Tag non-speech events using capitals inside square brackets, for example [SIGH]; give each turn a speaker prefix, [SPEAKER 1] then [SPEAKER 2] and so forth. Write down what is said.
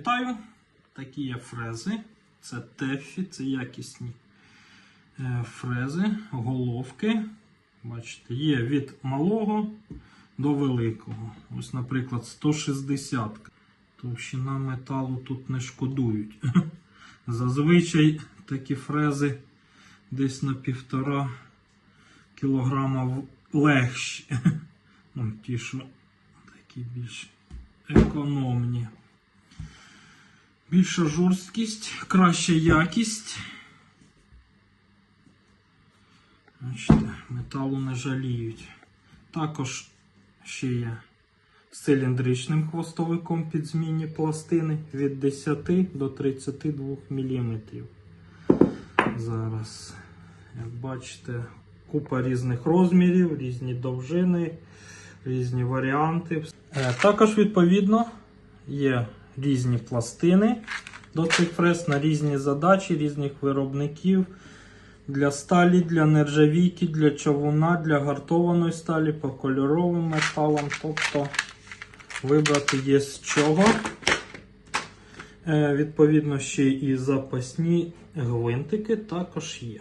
[SPEAKER 1] Вітаю! Такі є фрези. Це тефі, це якісні е, фрези, головки. Бачите, є від малого до великого. Ось, наприклад, 160. Товщина металу тут не шкодують. [LAUGHS] Зазвичай такі фрези десь на півтора кілограма легші. [LAUGHS] Ну, ті, що такі більш економні. Більша жорсткість, краща якість. Бачите, металу не жаліють. Також ще є з циліндричним хвостовиком під змінні пластини від 10 до 32 мм. Зараз, як бачите, купа різних розмірів, різні довжини, різні варіанти. Е, Також, відповідно, є різні пластини до цих фрез на різні задачі, різних виробників. Для сталі, для нержавійки, для чавуна, для гартованої сталі, по кольоровим металам. Тобто вибрати є з чого. Е, Відповідно, ще і запасні гвинтики також є.